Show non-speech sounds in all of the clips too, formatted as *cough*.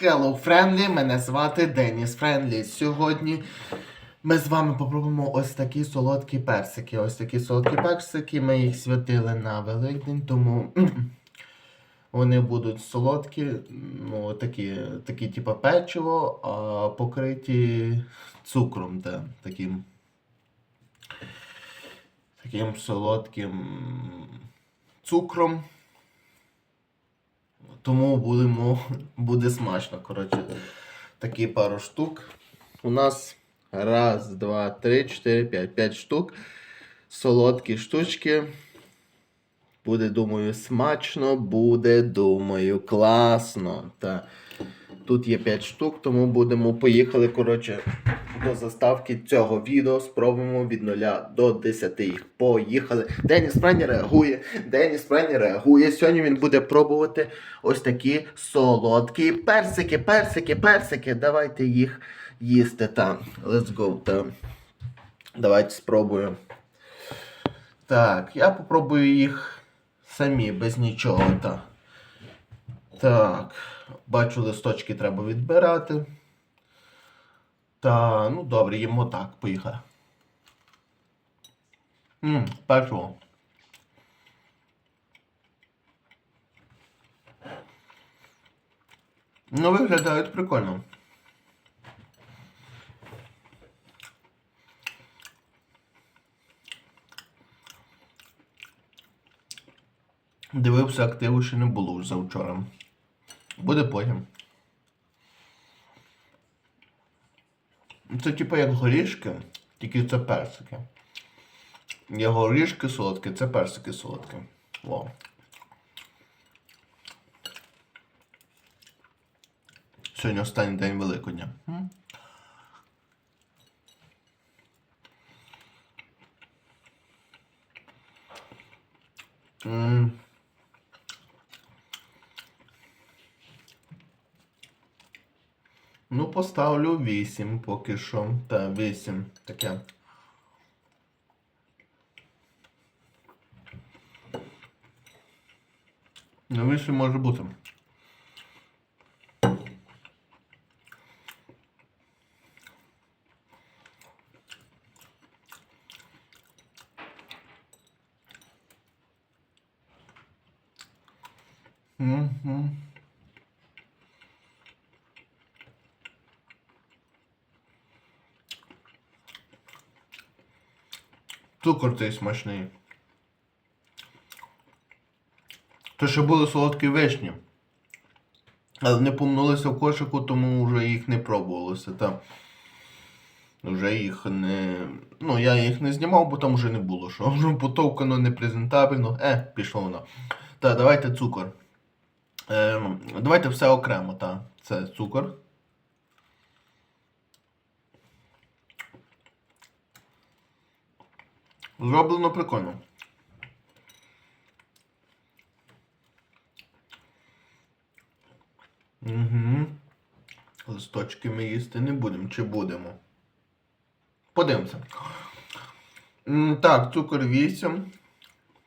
Hello, Friendly, мене звати Деніс Френдлі. Сьогодні ми з вами попробуємо ось такі солодкі персики. Ось такі солодкі персики. Ми їх святили на Великдень, тому *clears throat* вони будуть солодкі, ну, такі, такі типу печиво, а покриті цукром, да, таким, таким солодким цукром. Тому будемо, буде смачно. Коротше, такі пару штук. У нас раз, два, три, чотири, п'ять. П'ять штук. Солодкі штучки. Буде, думаю, смачно, буде, думаю, класно. Та. Тут є 5 штук, тому будемо поїхали, коротше, до заставки цього відео. Спробуємо від 0 до 10 їх. Поїхали. Деніс Френі реагує. Деніс Френі реагує. Сьогодні він буде пробувати ось такі солодкі персики, персики, персики. Давайте їх їсти там. Let's go. Там. Давайте спробуємо. Так, я попробую їх самі, без нічого. Так. Так, бачу, листочки треба відбирати. Та, ну добре, їмо так, поїхали. Ммм, печиво. Ну, виглядають прикольно. Дивився, активу ще не було вже завчора. Буде потім. Це типу як горішки, тільки це персики. Є горішки солодкі, це персики солодкі. Вау. Сьогодні останній день Великодня. М? Ну, поставлю 8 поки що. Та 8 таке. Ну, 8 може бути. Угу. Цукор цей смачний. То ще були солодкі вишні. Але не помнулися в кошику, тому вже їх не пробувалося. Та вже їх не. Ну, я їх не знімав, бо там вже не було. Що вже потовкано, непрезентабельно. Е, пішло воно. Та, давайте цукор. Ем, давайте все окремо, та. Це цукор. Зроблено прикольно. Угу. Листочки ми їсти не будемо. Чи будемо? Подивимося. Так, цукор 8.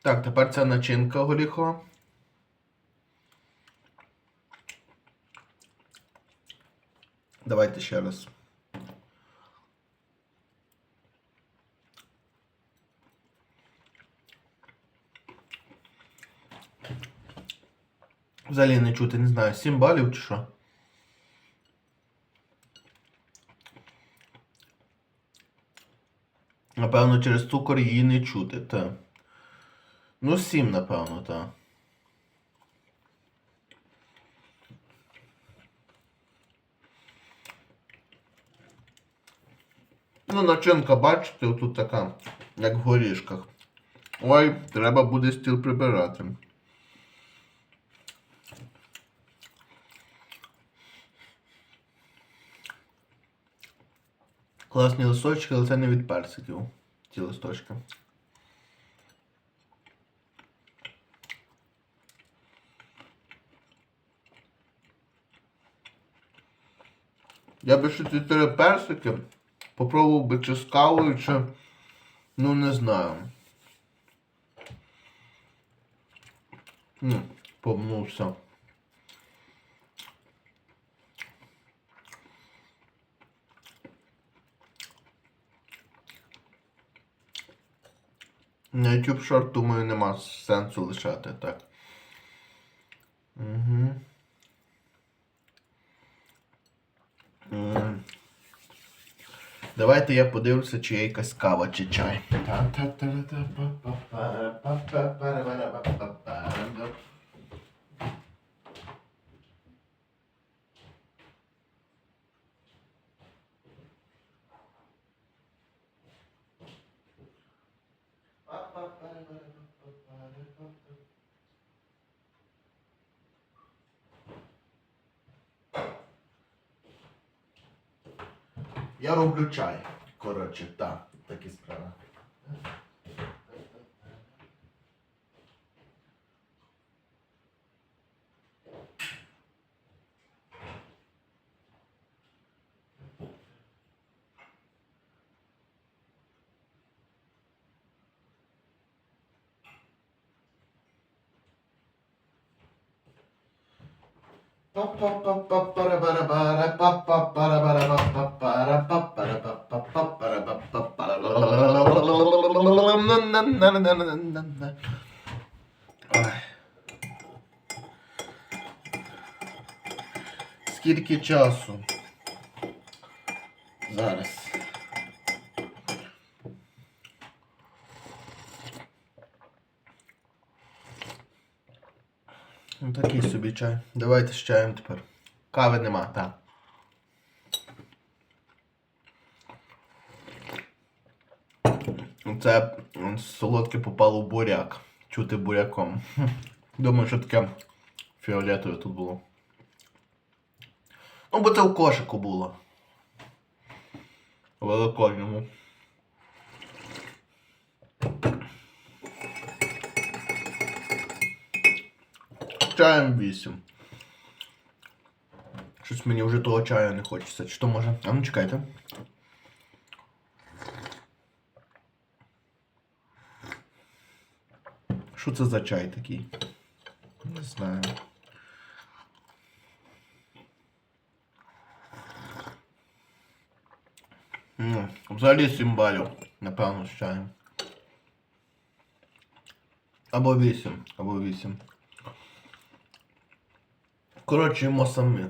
Так, тепер ця начинка горіхова. Давайте ще раз. Взагалі не чути, не знаю, 7 балів чи що. Напевно, через цукор її не чути, та. Ну, 7, напевно, та. Ну, начинка, бачите, тут така, як в горішках. Ой, треба буде стіл прибирати. Класні листочки, але це не від персиків. Ті листочки. Я би ще ці три персики попробував би чи з кавою, чи. Ну не знаю. Ну, помнувся. На YouTube Short, думаю, нема сенсу лишати, так. Угу. Давайте я подивлюся, чи є якась кава чи чай. Я роблю чай. Коротше, так, такі справи. Ой. Скільки часу? Зараз. Ну, такий собі чай. Давайте з чаєм тепер. Кави нема, так. Це солодке попало в буряк. Чути буряком. *laughs* Думаю, що таке фіолетове тут було. Ну, бо це в кошику було. Великодньому. Чаєм 8. Щось мені вже того чаю не хочеться. Чи то може? А ну чекайте. Що це за чай такий? Не знаю. Ну, взагалі 7 балів, напевно, з чаєм. Або 8, або 8. Коротше, ймо самі.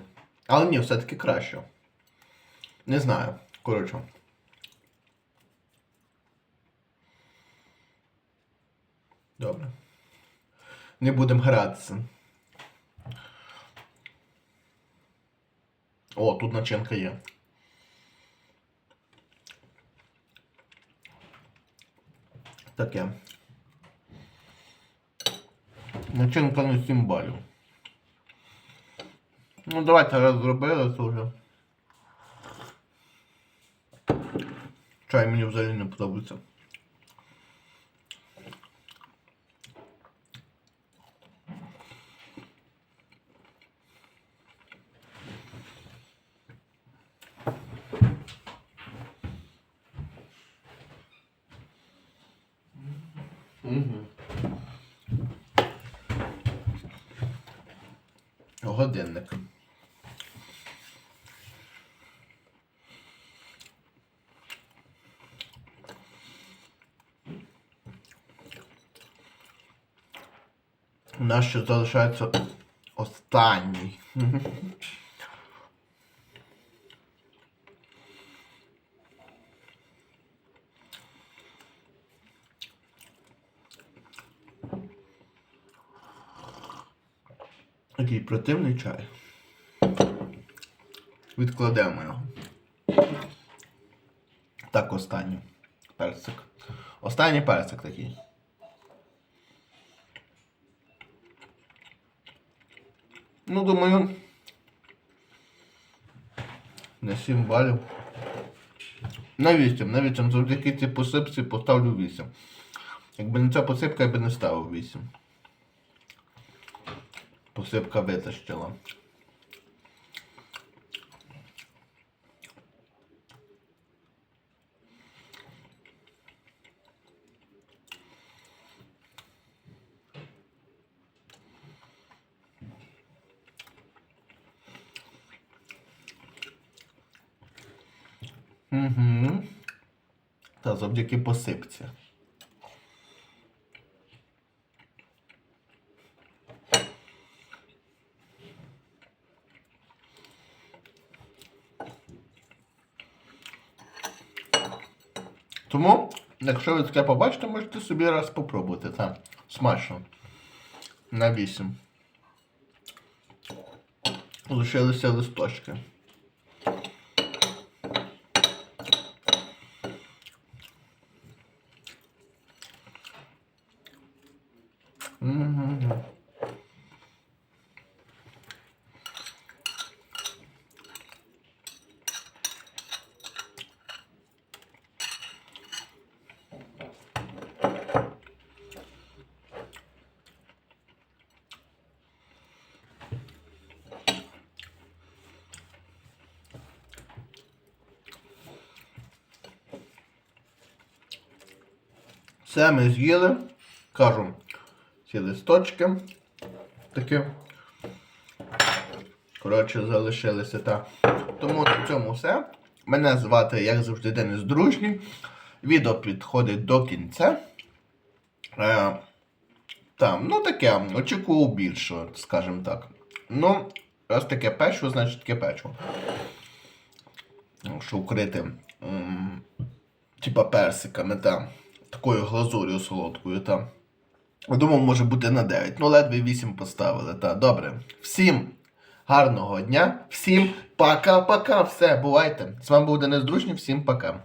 Але ні, все-таки краще. Не знаю. Коротше. Добре. Не будемо гратися. О, тут начинка є. Таке. Начинка на 7 балів. Ну давайте раз зробили вже. Чай мені взагалі не подобається. Угу. Годинник. У нас ще залишається останній. Такий противний чай. Відкладемо його. Так, останній персик. Останній персик такий. Ну, думаю. На 7 балів. На 8, на 8. Завдяки цій посипці поставлю 8. Якби не ця посипка, я би не ставив 8. Посипка витащила. Угу. Та завдяки посипці. Тому, якщо ви таке побачите, можете собі раз попробувати. Так, смачно. На 8. Лишилися листочки. Все ми з'їли. Кажу, ці листочки такі. Коротше, залишилися так. Тому на цьому все. Мене звати, як завжди, Денис Дружній. Відео підходить до кінця. Е, там, ну таке, очікував більшого, скажімо так. Ну, раз таке печиво, значить таке печиво. Що вкрите м, типа персиками, там, такою глазур'ю солодкою, Та. Думав, може бути на 9. Ну, ледве 8 поставили. Та, добре. Всім гарного дня, всім пока-пока. Все, бувайте. З вами був Денис Дружній, всім пока.